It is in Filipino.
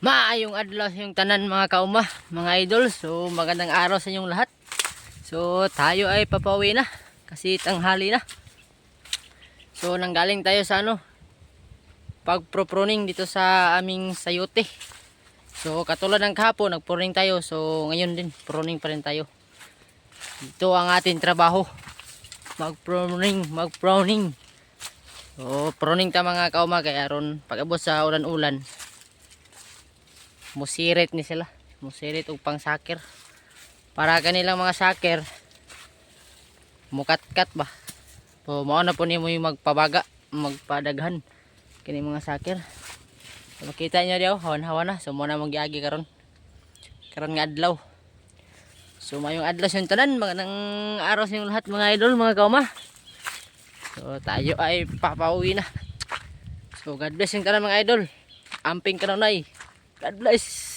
Maayong adlaw sa yung tanan mga kauma, mga idol. So magandang araw sa inyong lahat. So tayo ay papauwi na kasi tanghali na. So nanggaling tayo sa ano pagpro-pruning dito sa aming sayote. So katulad ng kahapon nagpruning tayo. So ngayon din pruning pa rin tayo. Ito ang ating trabaho. Mag-pruning, mag-pruning. So pruning ta mga kauma kaya aron pag sa ulan-ulan musirit ni sila. Musirit og pang sakir para kanilang mga sakir mukatkat ba? So mao na po nimo yung magpabaga magpadaghan kini mga sakir so, makita nyo diyo hawan-hawan na. So mo na magyagi karon. Karon nga adlaw. So mayong adlaw yung tanan magandang araw sa lahat mga idol mga kauma. So tayo ay papauwi na. So God bless yung tanan mga idol. Amping kanunay God bless